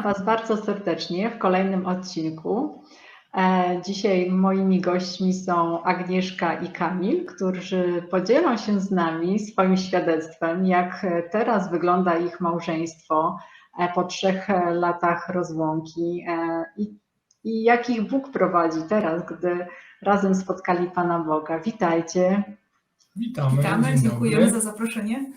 Witam Was bardzo serdecznie w kolejnym odcinku. E, Dzisiaj moimi gośćmi są Agnieszka i Kamil, którzy podzielą się z nami swoim świadectwem, jak teraz wygląda ich małżeństwo e, po trzech latach rozłąki e, i, i jak ich Bóg prowadzi teraz, gdy razem spotkali Pana Boga. Witajcie. Witamy. Witamy, dziękujemy za zaproszenie.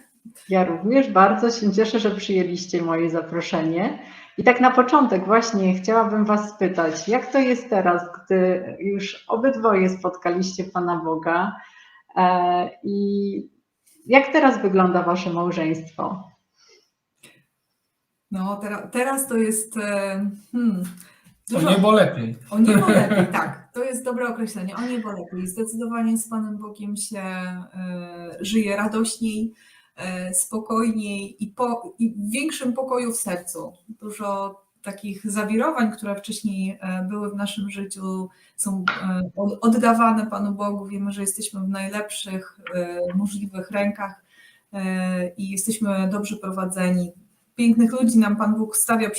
Ja również bardzo się cieszę, że przyjęliście moje zaproszenie. I tak na początek właśnie chciałabym Was spytać, jak to jest teraz, gdy już obydwoje spotkaliście Pana Boga e, i jak teraz wygląda Wasze małżeństwo? No teraz, teraz to jest e, hmm, O niebo lepiej. o niebo lepiej, tak. To jest dobre określenie. O niebo lepiej. Zdecydowanie z Panem Bogiem się e, żyje radośniej, spokojniej i, po, i w większym pokoju w sercu. Dużo takich zawirowań, które wcześniej e, były w naszym życiu, są e, od- oddawane Panu Bogu. Wiemy, że jesteśmy w najlepszych e, możliwych rękach e, i jesteśmy dobrze prowadzeni. Pięknych ludzi nam Pan Bóg stawia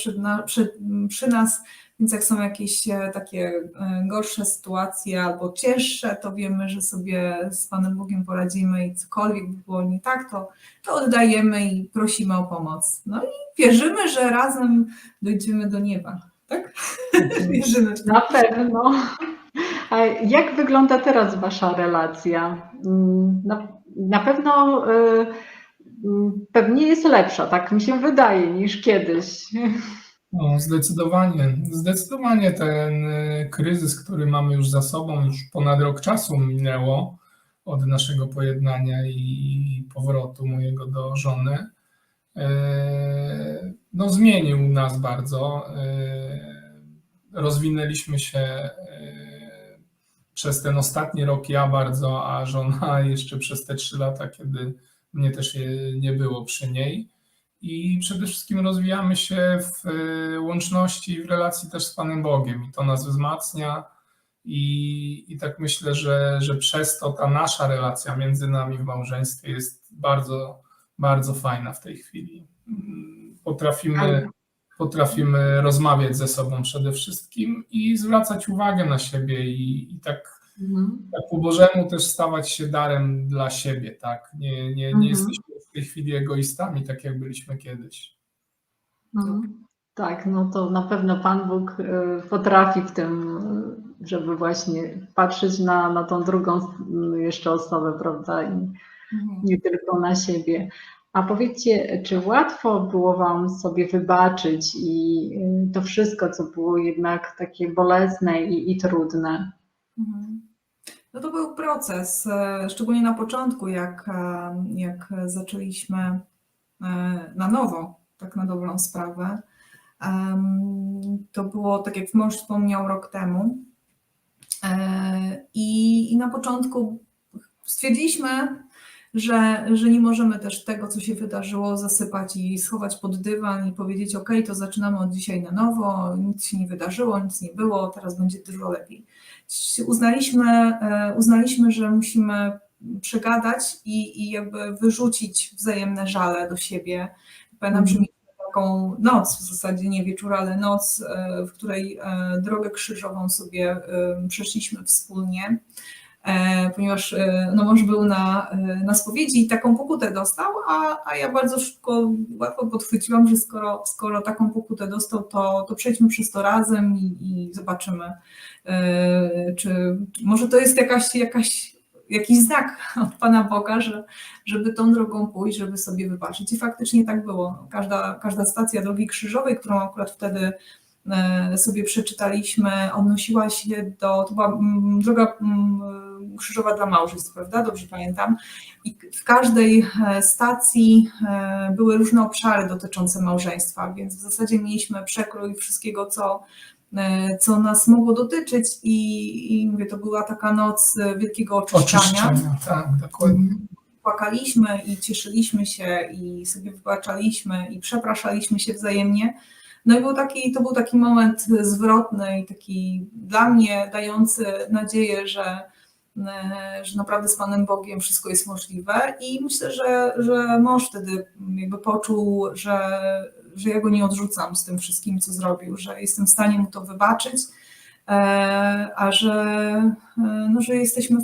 przy nas, więc jak są jakieś e, takie e, gorsze sytuacje albo cięższe, to wiemy, że sobie z Panem Bogiem poradzimy i cokolwiek by było nie tak, to, to oddajemy i prosimy o pomoc. No i wierzymy, że razem dojdziemy do nieba. Tak? wierzymy. w to. Na pewno. A jak wygląda teraz Wasza relacja? Mm, Na, na pewno e, mm, pewnie jest lepsza, tak mi się wydaje, niż kiedyś. No, zdecydowanie. Zdecydowanie ten y, kryzys, który mamy już za sobą, już ponad rok czasu minęło od naszego pojednania i powrotu mojego do żony. y, No, zmienił nas bardzo. y, Rozwinęliśmy się y, przez ten ostatni rok ja bardzo, a żona jeszcze przez te trzy lata, kiedy mnie też nie było przy niej. I przede wszystkim rozwijamy się w y, łączności, w relacji też z Panem Bogiem i to nas wzmacnia. I, i tak myślę, że, że przez to ta nasza relacja między nami w małżeństwie jest bardzo, bardzo fajna w tej chwili. Potrafimy, potrafimy rozmawiać ze sobą przede wszystkim i zwracać uwagę na siebie i, i tak Mhm. tak po Bożemu też stawać się darem dla siebie, tak? Nie, nie, nie Mhm. jesteśmy w tej chwili egoistami, tak jak byliśmy kiedyś. Mhm. Tak, no to na pewno Pan Bóg y, potrafi w tym, y, żeby właśnie patrzeć na, na tą drugą y, jeszcze osobę, prawda? I Mhm. nie tylko na siebie. A powiedzcie, czy łatwo było Wam sobie wybaczyć i to wszystko, co było jednak takie bolesne i, i trudne? Mhm. No to był proces, e, szczególnie na początku, jak, e, jak zaczęliśmy e, na nowo, tak na dobrą sprawę. To było, tak jak mąż wspomniał, rok temu. I, i na początku stwierdziliśmy, że, że nie możemy też tego, co się wydarzyło, zasypać i schować pod dywan i powiedzieć: OK, to zaczynamy od dzisiaj na nowo, nic się nie wydarzyło, nic nie było, teraz będzie dużo lepiej uznaliśmy, e, uznaliśmy, że musimy przegadać i, i jakby wyrzucić wzajemne żale do siebie. Pamiętam, że Mhm. taką noc, w zasadzie nie wieczór, ale noc, e, w której e, drogę krzyżową sobie przeszliśmy wspólnie, ponieważ e, no, mąż był na, e, na spowiedzi i taką pokutę dostał, a, a ja bardzo szybko, łatwo podchwyciłam, że skoro, skoro taką pokutę dostał, to, to przejdźmy przez to razem i, i zobaczymy, e, czy, czy może to jest jakaś, jakaś, jakiś znak od Pana Boga, że, żeby tą drogą pójść, żeby sobie wybaczyć. I faktycznie tak było. Każda, każda stacja drogi krzyżowej, którą akurat wtedy e, sobie przeczytaliśmy, odnosiła się do, to była mm, droga mm, krzyżowa dla małżeństw, prawda? Dobrze pamiętam. I w każdej e, stacji e, były różne obszary dotyczące małżeństwa, więc w zasadzie mieliśmy przekrój wszystkiego, co, e, co nas mogło dotyczyć i, i mówię, to była taka noc wielkiego oczyszczania Oczyszczenia, tak, dokładnie. płakaliśmy i cieszyliśmy się i sobie wybaczaliśmy i przepraszaliśmy się wzajemnie. No i był taki, to był taki moment zwrotny i taki dla mnie dający nadzieję, że, że naprawdę z Panem Bogiem wszystko jest możliwe i myślę, że, że mąż wtedy jakby poczuł, że, że ja go nie odrzucam z tym wszystkim, co zrobił, że jestem w stanie mu to wybaczyć, e, a że, e, no, że jesteśmy,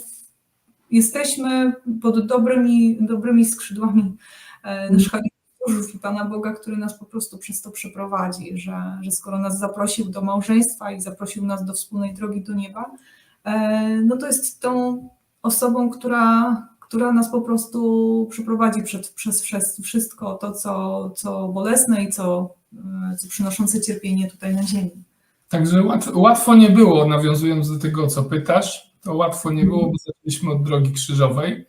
jesteśmy pod dobrymi, dobrymi skrzydłami e, naszych stróżów i Pana Boga, który nas po prostu przez to przeprowadzi, że, że skoro nas zaprosił do małżeństwa i zaprosił nas do wspólnej drogi do nieba, e, no to jest tą osobą, która, która nas po prostu przeprowadzi przed, przez wszystko to, co, co bolesne i co, e, co przynoszące cierpienie tutaj na ziemi. Także łat, łatwo nie było, nawiązując do tego, co pytasz, to łatwo nie było, bo zaczęliśmy od drogi krzyżowej, e,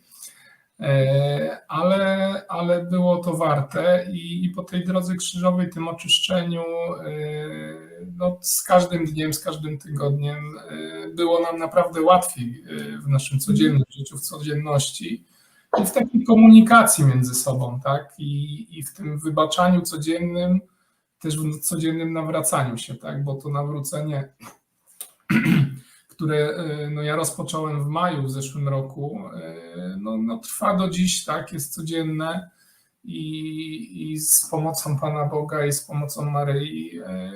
ale, ale było to warte i, i po tej drodze krzyżowej, tym oczyszczeniu, e, no, z każdym dniem, z każdym tygodniem e, było nam naprawdę łatwiej e, w naszym codziennym życiu, w codzienności i w takiej komunikacji między sobą, tak? I, i w tym wybaczaniu codziennym, też w codziennym nawracaniu się, tak? Bo to nawrócenie, które e, no, ja rozpocząłem w maju w zeszłym roku, e, no, no, trwa do dziś, tak? Jest codzienne i, i z pomocą Pana Boga i z pomocą Maryi e,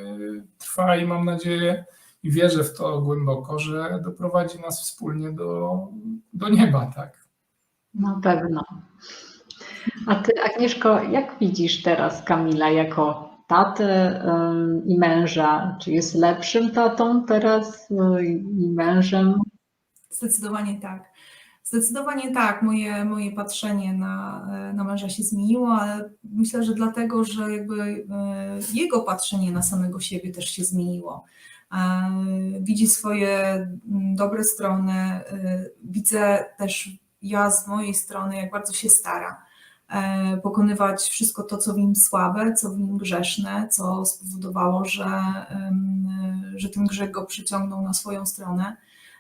trwa i mam nadzieję i wierzę w to głęboko, że doprowadzi nas wspólnie do, do nieba, tak? Na pewno. A ty, Agnieszko, jak widzisz teraz Kamila jako tatę i męża? Czy jest lepszym tatą teraz y, i mężem? Zdecydowanie tak. Zdecydowanie tak. Moje, moje patrzenie na, na męża się zmieniło, ale myślę, że dlatego, że jakby e, jego patrzenie na samego siebie też się zmieniło. E, Widzi swoje dobre strony, e, widzę też ja z mojej strony, jak bardzo się stara e, pokonywać wszystko to, co w nim słabe, co w nim grzeszne, co spowodowało, że, że ten grzech go przyciągnął na swoją stronę.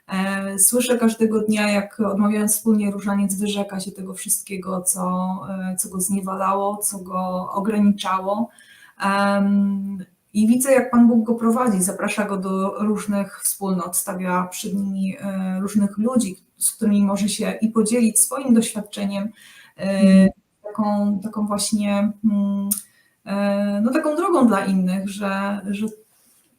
E, Słyszę każdego dnia, jak odmawiając wspólnie różaniec, wyrzeka się tego wszystkiego, co, e, co go zniewalało, co go ograniczało. I widzę, jak Pan Bóg go prowadzi, zaprasza go do różnych wspólnot, stawia przed nimi e, różnych ludzi, z którymi może się i podzielić swoim doświadczeniem, e, taką, taką właśnie mm, e, no, taką drogą dla innych, że, że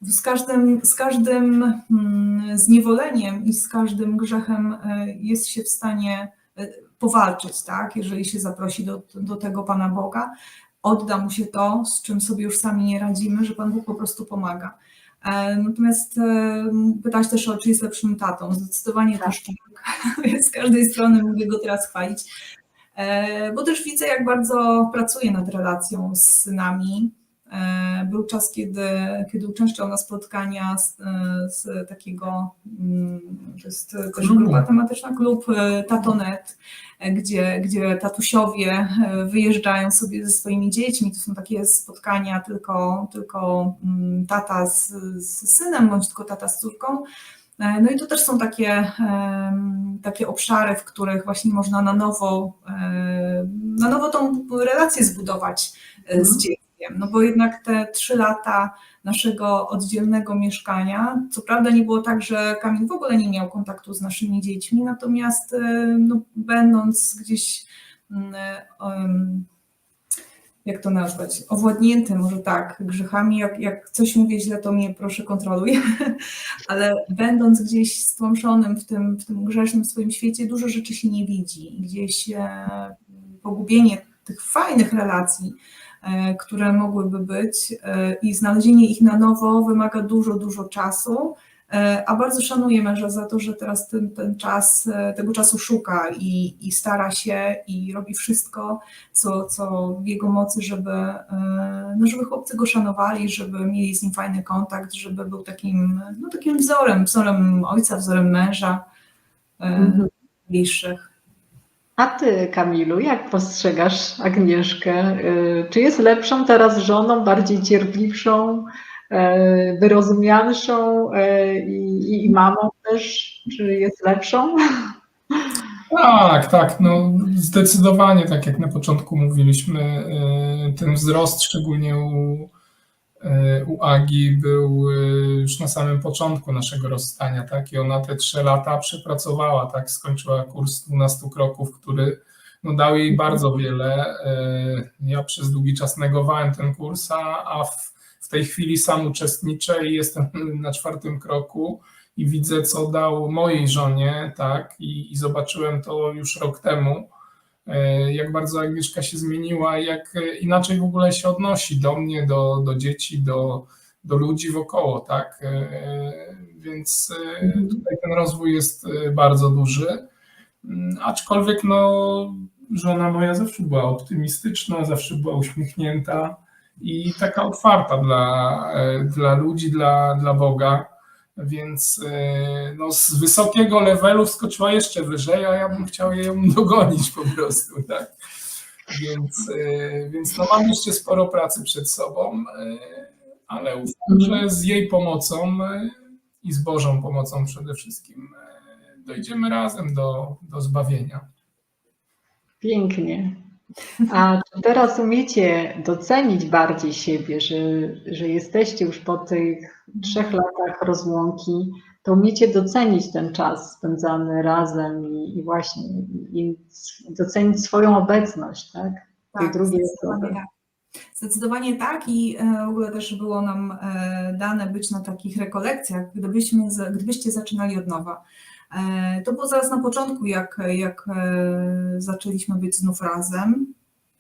z każdym, z każdym mm, zniewoleniem i z każdym grzechem e, jest się w stanie e, powalczyć, tak? Jeżeli się zaprosi do, do tego Pana Boga, odda mu się to, z czym sobie już sami nie radzimy, że Pan Bóg po prostu pomaga. Natomiast pytałaś też o, czy jest lepszym tatą. Zdecydowanie Tak. też tak. Z każdej strony mogę go teraz chwalić, bo też widzę, jak bardzo pracuje nad relacją z synami. E, Był czas, kiedy, kiedy uczęszczał na spotkania z, e, z takiego, mm, to jest też grupa tematyczna, klub e, Tatonet, e, gdzie, gdzie tatusiowie e, wyjeżdżają sobie ze swoimi dziećmi. To są takie spotkania tylko, tylko mm, tata z, z synem, bądź tylko tata z córką. E, No i to też są takie, takie obszary, w których właśnie można na nowo, e, na nowo tą relację zbudować e, z Mhm. dzieckiem. No bo jednak te trzy lata naszego oddzielnego mieszkania, co prawda nie było tak, że Kamil w ogóle nie miał kontaktu z naszymi dziećmi, natomiast no, będąc gdzieś em, jak to nazwać, owładnięty może tak grzechami, jak, jak coś mówię źle, to mnie proszę kontroluj, ale będąc gdzieś stłamszonym w tym, w tym grzesznym swoim świecie, dużo rzeczy się nie widzi. Gdzieś e, pogubienie tych fajnych relacji, e, które mogłyby być e, i znalezienie ich na nowo wymaga dużo, dużo czasu, a bardzo szanuję męża za to, że teraz ten, ten czas, e, tego czasu szuka i, i stara się i robi wszystko, co, co w jego mocy, żeby, e, no, żeby chłopcy go szanowali, żeby mieli z nim fajny kontakt, żeby był takim, no, takim wzorem, wzorem ojca, wzorem męża e, Mhm. bliższych. A ty, Kamilu, jak postrzegasz Agnieszkę? Czy jest lepszą teraz żoną, bardziej cierpliwszą, wyrozumialszą y, i, i mamą też? Czy jest lepszą? Tak, tak, no zdecydowanie, tak jak na początku mówiliśmy, y, ten wzrost, szczególnie u, u Agi, był już na samym początku naszego rozstania, tak, i ona te trzy lata przepracowała, tak, skończyła kurs 12 kroków, który no, dał jej bardzo wiele. E, Ja przez długi czas negowałem ten kurs, a w, w tej chwili sam uczestniczę i jestem na czwartym kroku i widzę, co dał mojej żonie, tak, i, i zobaczyłem to już rok temu, e, jak bardzo Agnieszka się zmieniła, jak inaczej w ogóle się odnosi do mnie, do, do dzieci, do, do ludzi wokoło, tak, E, więc e, tutaj ten rozwój jest bardzo duży, Mm, aczkolwiek no, żona moja zawsze była optymistyczna, zawsze była uśmiechnięta i taka otwarta dla, e, dla ludzi, dla, dla Boga. Więc e, no, z wysokiego levelu wskoczyła jeszcze wyżej, a ja bym chciał ją dogonić po prostu, tak. Więc, e, więc no, mam jeszcze sporo pracy przed sobą, ale ufam, że z jej pomocą i z Bożą pomocą przede wszystkim dojdziemy razem do, do zbawienia. Pięknie. A czy teraz umiecie docenić bardziej siebie, że, że jesteście już po tych trzech latach rozłąki, to umiecie docenić ten czas spędzany razem i, i właśnie i docenić swoją obecność, tak? Tej drugiej zdecydowanie osoby. tak. Zdecydowanie tak i e, w ogóle też było nam e, dane być na takich rekolekcjach, gdybyśmy, gdybyście zaczynali od nowa. E, To było zaraz na początku, jak, jak e, zaczęliśmy być znów razem.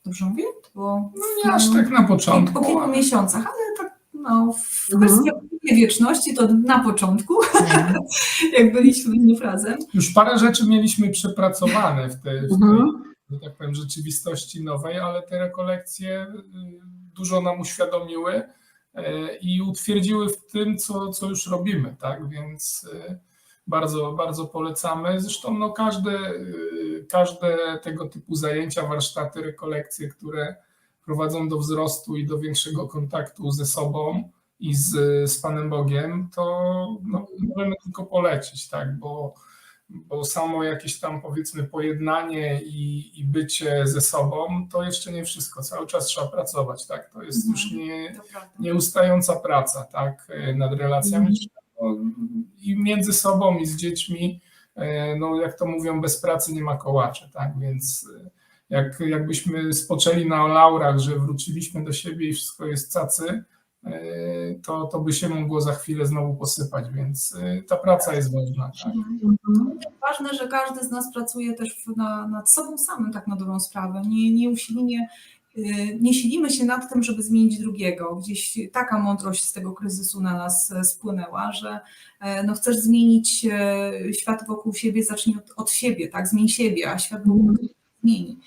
Dobrze mówię? To było No nie aż tak na po początku. kilku ale- miesiącach, ale tak no, w Mhm. kwestii wieczności to na początku, Mhm. jak byliśmy znów razem. Już parę rzeczy mieliśmy przepracowane w tej, w tej Mhm. że tak powiem, rzeczywistości nowej, ale te rekolekcje y, dużo nam uświadomiły y, i utwierdziły w tym, co, co już robimy, tak? Więc y, bardzo, bardzo polecamy. Zresztą no, każde, y, każde tego typu zajęcia, warsztaty, rekolekcje, które prowadzą do wzrostu i do większego kontaktu ze sobą i z, z Panem Bogiem, to no, możemy tylko polecić, tak? Bo bo samo jakieś tam powiedzmy pojednanie i, i bycie ze sobą to jeszcze nie wszystko. Cały czas trzeba pracować, tak? To jest Mhm. już nie, nieustająca praca, tak? e, Nad relacjami Mhm. I między sobą i z dziećmi. e, No, jak to mówią, bez pracy nie ma kołaczy, tak? Więc e, jak, jakbyśmy spoczęli na laurach, że wróciliśmy do siebie i wszystko jest cacy, e, to, to by się mogło za chwilę znowu posypać, więc ta praca jest ważna. Tak? Mhm. Ważne, że każdy z nas pracuje też na, nad sobą samym, tak na dobrą sprawę. Nie, nie usilnie, nie silimy się nad tym, żeby zmienić drugiego. Gdzieś taka mądrość z tego kryzysu na nas e, spłynęła, że e, no chcesz zmienić e, świat wokół siebie, zacznij od, od siebie, tak? Zmień siebie, a świat wokół ciebie zmieni.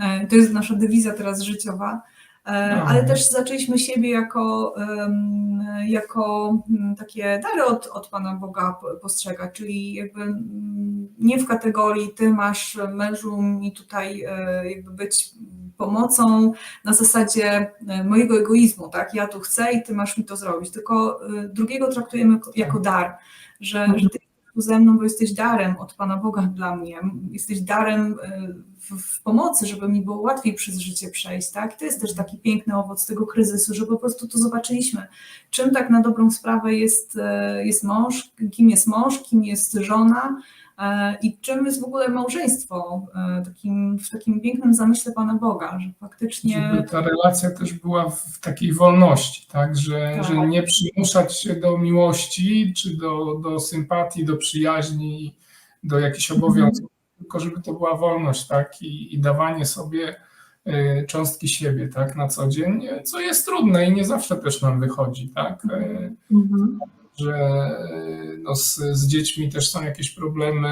E, To jest nasza dewiza teraz życiowa. No. Ale też zaczęliśmy siebie jako, jako mm, takie dary od, od Pana Boga po- postrzegać, czyli jakby mm, nie w kategorii ty masz mężu mi tutaj jakby być pomocą na zasadzie e, mojego egoizmu, tak? Ja tu chcę i ty masz mi to zrobić, tylko e, drugiego traktujemy jako- dar, że, że ty tu ze mną, bo jesteś darem od Pana Boga dla mnie, jesteś darem e, w, w pomocy, żeby mi było łatwiej przez życie przejść, tak? To jest też taki piękny owoc tego kryzysu, że po prostu to zobaczyliśmy, czym tak na dobrą sprawę jest, jest mąż, kim jest mąż, kim jest żona i czym jest w ogóle małżeństwo e, takim, w takim pięknym zamyśle Pana Boga, że faktycznie Żeby ta relacja też była w takiej wolności, tak? Że, Tak. że nie przymuszać się do miłości, czy do, do sympatii, do przyjaźni, do jakichś obowiązków, tylko żeby to była wolność, tak? I, i dawanie sobie e, cząstki siebie, tak? Na co dzień, e, co jest trudne i nie zawsze też nam wychodzi, tak? E, Mhm. Że e, no, z, z dziećmi też są jakieś problemy,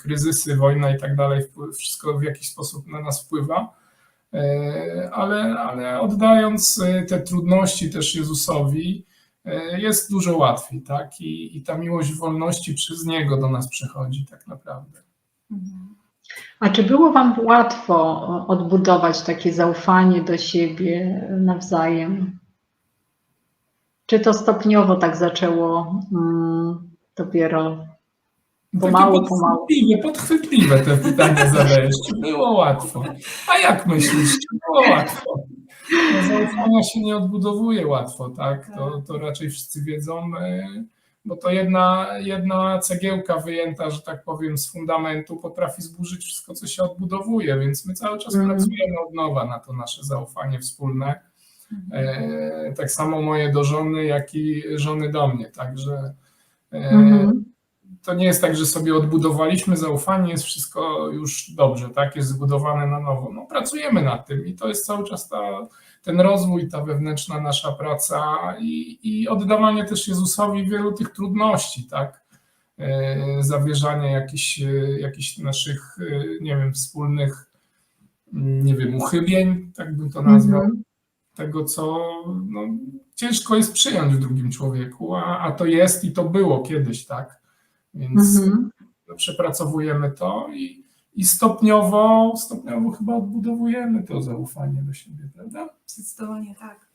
kryzysy, wojna i tak dalej, wszystko w jakiś sposób na nas wpływa, E, ale, ale oddając e, te trudności też Jezusowi, jest dużo łatwiej, tak? I, I ta miłość wolności przez Niego do nas przychodzi tak naprawdę. Mhm. A czy było Wam łatwo odbudować takie zaufanie do siebie nawzajem? Czy to stopniowo tak zaczęło mm, dopiero Pomału, Takie pomału. podchwytliwe, podchwytliwe te pytania zadajesz. Było łatwo? A jak myślisz, czy było łatwo? No, zaufania się nie odbudowuje łatwo, tak? To, to raczej wszyscy wiedzą. e, bo to jedna, jedna cegiełka wyjęta, że tak powiem, z fundamentu potrafi zburzyć wszystko, co się odbudowuje, więc my cały czas Mhm. pracujemy od nowa na to nasze zaufanie wspólne. E, tak samo moje do żony, jak i żony do mnie, także e, Mhm. to nie jest tak, że sobie odbudowaliśmy zaufanie, jest wszystko już dobrze, tak, jest zbudowane na nowo. No, pracujemy nad tym i to jest cały czas ta, ten rozwój, ta wewnętrzna nasza praca i, i oddawanie też Jezusowi wielu tych trudności, tak, e, zawierzanie jakichś, e, jakichś naszych, e, nie wiem, wspólnych, nie wiem, uchybień, tak bym to nazwał, Mhm. Tego, co no, ciężko jest przyjąć w drugim człowieku, a, a to jest i to było kiedyś, tak? Więc Mhm. no, przepracowujemy to i, i stopniowo, stopniowo chyba odbudowujemy to zaufanie do siebie, prawda? Zdecydowanie tak.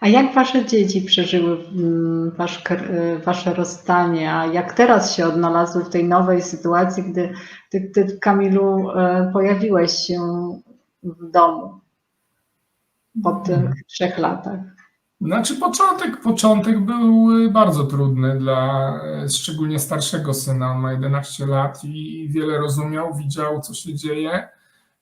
A jak wasze dzieci przeżyły mm, wasz, y, wasze rozstanie, a jak teraz się odnalazły w tej nowej sytuacji, gdy ty, ty Kamilu, e, pojawiłeś się w domu po tych trzech latach? Znaczy początek, początek był y, bardzo trudny dla e, szczególnie starszego syna, on ma 11 lat i wiele rozumiał, widział co się dzieje,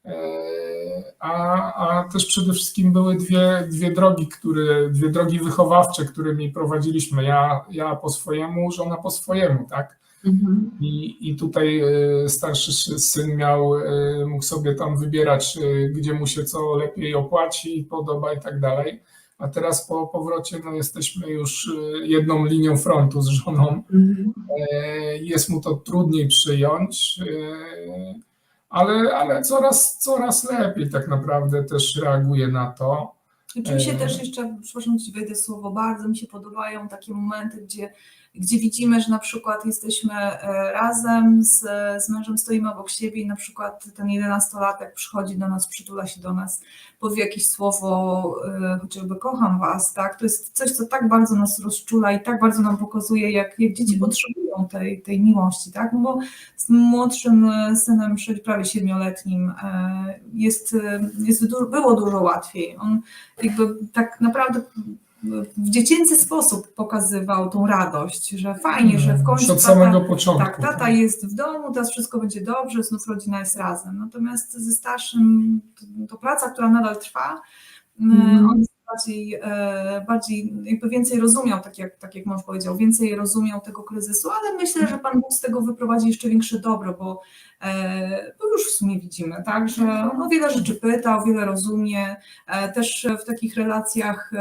E, a, a też przede wszystkim były dwie, dwie drogi, które, dwie drogi wychowawcze, którymi prowadziliśmy, ja, ja po swojemu, żona po swojemu, tak? Mhm. I, I tutaj e, starszy szy- syn miał, e, mógł sobie tam wybierać, e, gdzie mu się co lepiej opłaci, podoba i tak dalej. A teraz po powrocie no, jesteśmy już jedną linią frontu z żoną. Mhm. Jest mu to trudniej przyjąć, ale, ale coraz, coraz lepiej tak naprawdę też reaguje na to. Znaczy mi się też jeszcze, przepraszam, ci wejdę słowo, bardzo mi się podobają takie momenty, gdzie, gdzie widzimy, że na przykład jesteśmy e, razem z, z mężem, stoimy obok siebie i na przykład ten jedenastolatek przychodzi do nas, przytula się do nas, powie jakieś słowo, e, chociażby kocham was, tak? To jest coś, co tak bardzo nas rozczula i tak bardzo nam pokazuje, jak, jak dzieci Mhm. potrzebują tej, tej miłości, tak? No bo z młodszym e, synem, prawie siedmioletnim, jest, jest, było dużo łatwiej. On jakby tak naprawdę w dziecięcy sposób pokazywał tą radość, że fajnie, że w Już końcu od tata, samego początku. tak, tata jest w domu, teraz wszystko będzie dobrze, znów rodzina jest razem. Natomiast ze starszym to praca, która nadal trwa, Mhm. on jest bardziej, e, bardziej jakby więcej rozumiał, tak jak, tak jak mąż powiedział, więcej rozumiał tego kryzysu, ale myślę, że Pan Bóg z tego wyprowadzi jeszcze większe dobro, bo, e, bo już w sumie widzimy, tak, że on o wiele rzeczy pyta, o wiele rozumie, e, też w takich relacjach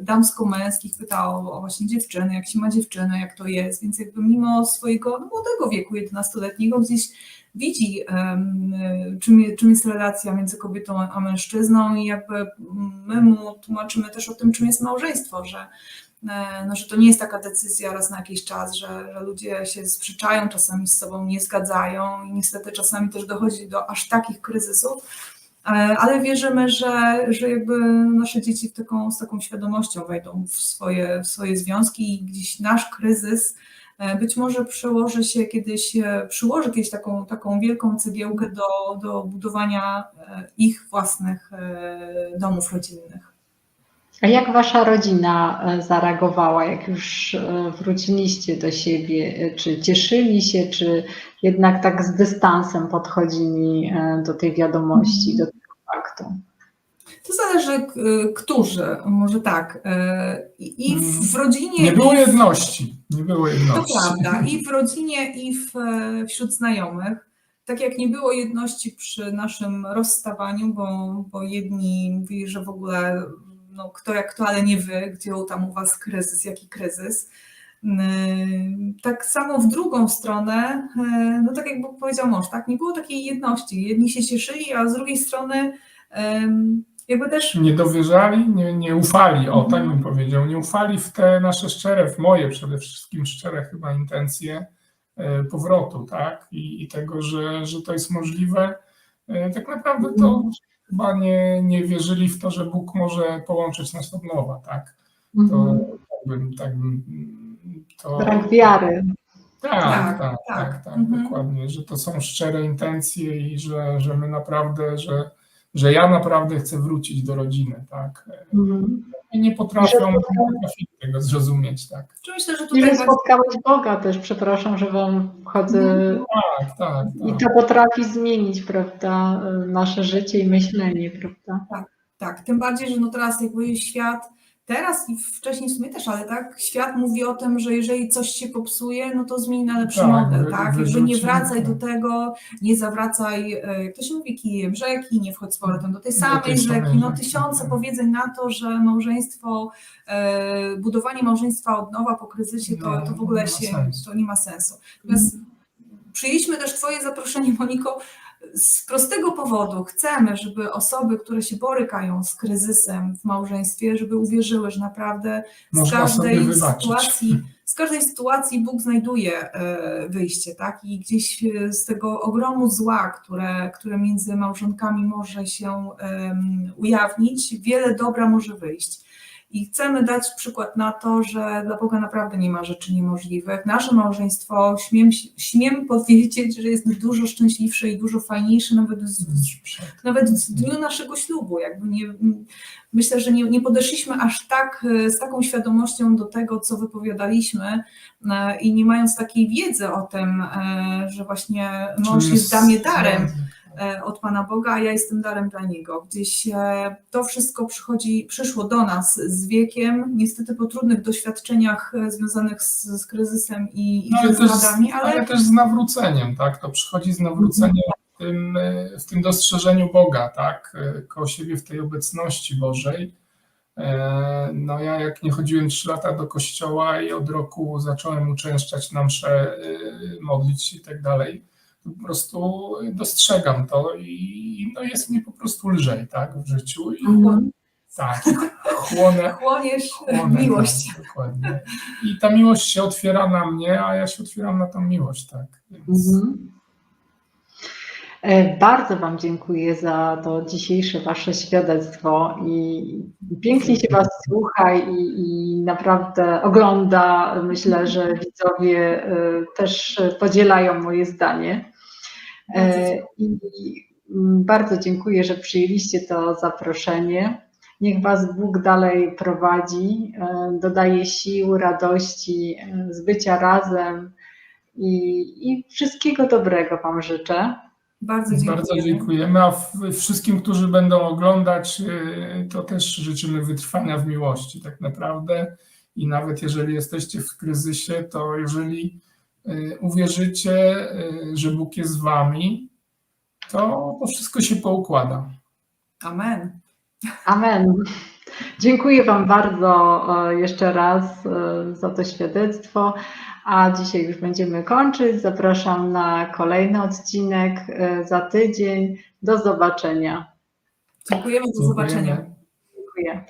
damsko-męskich pyta o, o właśnie dziewczyny, jak się ma dziewczynę, jak to jest, więc jakby mimo swojego młodego wieku, 11-letniego, gdzieś widzi, czym, czym jest relacja między kobietą a mężczyzną i jakby my mu tłumaczymy też o tym, czym jest małżeństwo, że, e, no, że to nie jest taka decyzja raz na jakiś czas, że, że ludzie się sprzeczają, czasami z sobą nie zgadzają i niestety czasami też dochodzi do aż takich kryzysów, e, ale wierzymy, że, że jakby nasze dzieci taką, z taką świadomością wejdą w swoje, w swoje związki i gdzieś nasz kryzys Być może przełoży się kiedyś, e, przyłoży kiedyś taką, taką wielką cegiełkę do, do budowania e, ich własnych e, domów rodzinnych. A jak wasza rodzina e, zareagowała, jak już e, wróciliście do siebie? E, Czy cieszyli się, czy jednak tak z dystansem podchodzili e, do tej wiadomości, do tego faktu? To zależy, którzy, może tak. e, I w rodzinie. Nie było jedności. Nie było To jedności. prawda, i w rodzinie, i w, wśród znajomych. Tak jak nie było jedności przy naszym rozstawaniu, bo, bo jedni mówili, że w ogóle no, kto jak kto, ale nie wy, gdzie tam u was kryzys, jaki kryzys. Ym, Tak samo w drugą stronę, e, no tak jak Bóg powiedział mąż, tak, nie było takiej jedności. Jedni się cieszyli, a z drugiej strony jakby też Nie dowierzali, nie, nie ufali, o tak Mhm. bym powiedział, nie ufali w te nasze szczere, w moje przede wszystkim szczere chyba intencje e, powrotu, tak? I, i tego, że, że to jest możliwe. E, Tak naprawdę to chyba nie, nie wierzyli w to, że Bóg może połączyć nas od nowa, tak? To Mhm. tak bym, tak bym to. Brak wiary. Tak, Tak, tak, tak, tak. tak, Mhm. dokładnie, że to są szczere intencje i że, że my naprawdę, że że ja naprawdę chcę wrócić do rodziny, tak. Mhm. I nie potrafią, Że- nie tego zrozumieć, tak. Czy myślę, że I tutaj że właśnie- spotkałeś Boga też, przepraszam, że wam wchodzę. Tak, tak, I tak. to potrafi zmienić, prawda, nasze życie i myślenie, prawda? Tak, tym bardziej, że no teraz jakby świat, teraz i wcześniej w sumie też, ale tak, świat mówi o tym, że jeżeli coś się popsuje, no to zmień na lepszy Tak, model, tak? Jakby nie wracaj tak. do tego, nie zawracaj, e, jak to się mówi, kijem rzeki, nie wchodź z powrotem do tej samej tej samej rzeki, no rzeki, tysiące tak. powiedzeń na to, że małżeństwo, e, budowanie małżeństwa od nowa po kryzysie, to, No, to w ogóle się, to nie ma sensu. Natomiast przyjęliśmy też Twoje zaproszenie, Moniko, z prostego powodu. Chcemy, żeby osoby, które się borykają z kryzysem w małżeństwie, żeby uwierzyły, że naprawdę z Można każdej sytuacji, z każdej sytuacji Bóg znajduje e, wyjście, tak? I gdzieś e, z tego ogromu zła, które, które między małżonkami może się ujawnić, wiele dobra może wyjść. I chcemy dać przykład na to, że dla Boga naprawdę nie ma rzeczy niemożliwych. Nasze małżeństwo, śmiem, śmiem powiedzieć, że jest dużo szczęśliwsze i dużo fajniejsze nawet z, nawet w dniu naszego ślubu. Jakby nie, myślę, że nie, nie podeszliśmy aż tak e, z taką świadomością do tego, co wypowiadaliśmy e, i nie mając takiej wiedzy o tym, e, że właśnie mąż jest dla mnie darem e, od Pana Boga, a ja jestem darem dla Niego. Gdzieś e, to wszystko przychodzi, przyszło do nas z wiekiem, niestety po trudnych doświadczeniach e, związanych z, z kryzysem i, i No, ale, z też, ale ale też z nawróceniem, tak? To przychodzi z nawróceniem w tym, e, w tym dostrzeżeniu Boga, tak? E, Koło siebie w tej obecności Bożej. E, No ja jak nie chodziłem trzy lata do kościoła i od roku zacząłem uczęszczać na msze, e, modlić i tak dalej, po prostu dostrzegam to i no jest mi po prostu lżej, tak? W życiu i Mhm. tak, chłonę, chłoniesz chłonę miłość. Tak, dokładnie. I ta miłość się otwiera na mnie, a ja się otwieram na tą miłość, tak. Więc Mhm. E, Bardzo Wam dziękuję za to dzisiejsze Wasze świadectwo i pięknie się Was słucha i, i naprawdę ogląda. Myślę, że widzowie e, też podzielają moje zdanie. E, I bardzo dziękuję, że przyjęliście to zaproszenie. Niech Was Bóg dalej prowadzi, e, dodaje sił, radości e, z bycia razem i, i wszystkiego dobrego Wam życzę. Bardzo dziękuję. Bardzo dziękujemy, a wszystkim, którzy będą oglądać, to też życzymy wytrwania w miłości tak naprawdę i nawet jeżeli jesteście w kryzysie, to jeżeli uwierzycie, y, że Bóg jest z wami, to, to wszystko się poukłada. Amen. Amen. Dziękuję Wam bardzo e, jeszcze raz e, za to świadectwo. A dzisiaj już będziemy kończyć. Zapraszam na kolejny odcinek e, za tydzień. Do zobaczenia. Dziękujemy, do zobaczenia. Dziękuję.